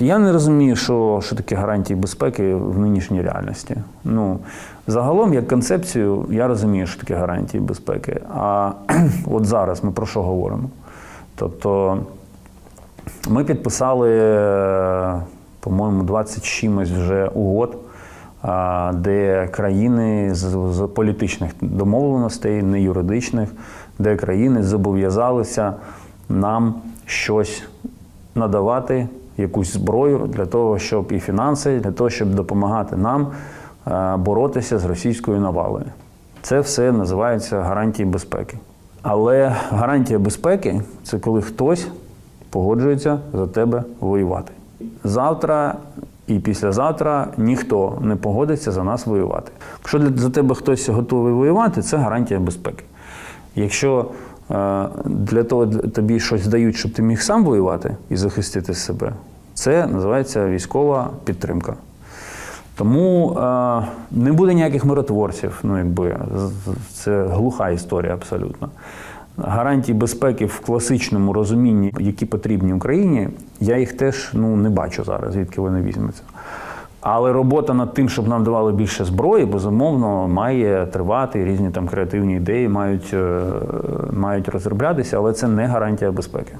Я не розумію, що, що таке гарантії безпеки в нинішній реальності. Ну, загалом, як концепцію, я розумію, що таке гарантії безпеки. А от зараз ми про що говоримо? Тобто, ми підписали, е, по-моєму, 20 чимось вже угод, де країни з політичних домовленостей, не юридичних, де країни зобов'язалися нам щось надавати, якусь зброю для того, щоб і фінанси, для того, щоб допомагати нам е, боротися з російською навалою. Це все називається гарантії безпеки. Але гарантія безпеки це коли хтось погоджується за тебе воювати. Завтра і післязавтра ніхто не погодиться за нас воювати. Якщо за тебе хтось готовий воювати, це гарантія безпеки. Якщо е, для того тобі щось дають, щоб ти міг сам воювати і захистити себе, це називається військова підтримка. Тому е, не буде ніяких миротворців. Ну, якби це глуха історія абсолютно. Гарантії безпеки в класичному розумінні, які потрібні Україні, я їх теж ну, не бачу зараз, звідки вони візьмуться. Але робота над тим, щоб нам давали більше зброї, безумовно, має тривати. Різні там креативні ідеї мають, е, мають розроблятися, але це не гарантія безпеки.